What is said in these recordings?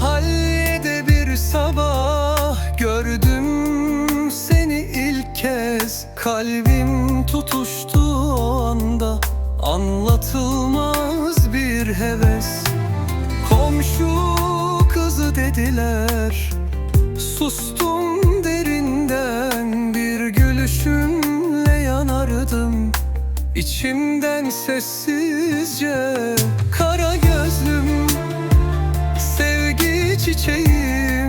Mahallede bir sabah gördüm seni ilk kez. Kalbim tutuştu o anda anlatılmaz bir heves. Komşu kızı dediler sustum derinden Bir gülüşünle yanardım. İçimden sessizce çiçeğim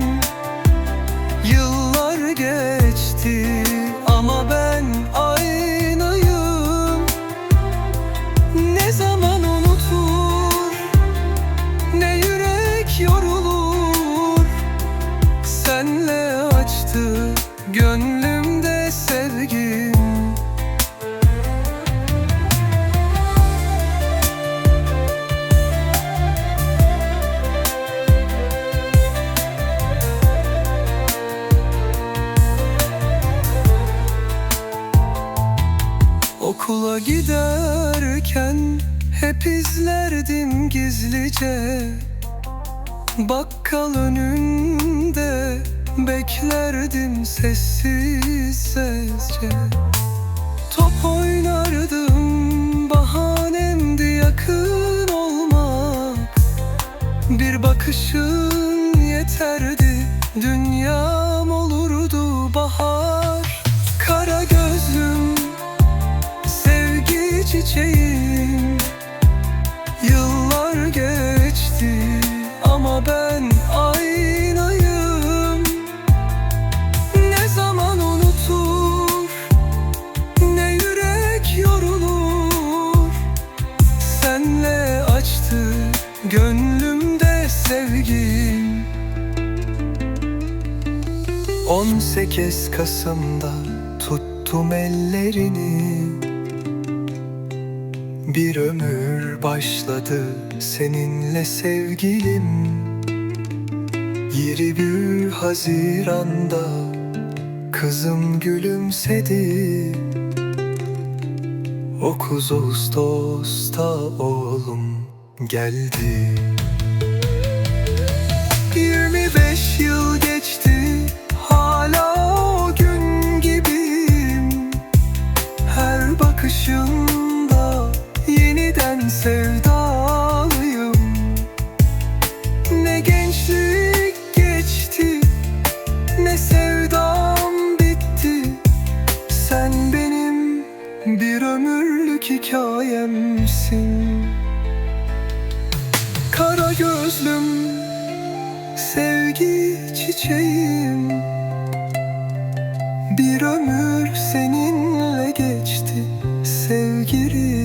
Okula giderken hep izlerdim gizlice. Bakkal önünde beklerdim sessizce. Top oynardım Yıllar geçti ama ben aynıyım Ne zaman unutur ne yürek yorulur. Senle açtı gönlümde sevgim. 18 Kasım'da tuttum ellerini Bir ömür başladı seninle sevgilim. 21 Haziran'da kızım gülümsedi. 9 Ağustos'ta oğlum geldi hikayemsin. Kara gözlüm sevgi çiçeğim. Bir ömür seninle geçti sevgilim.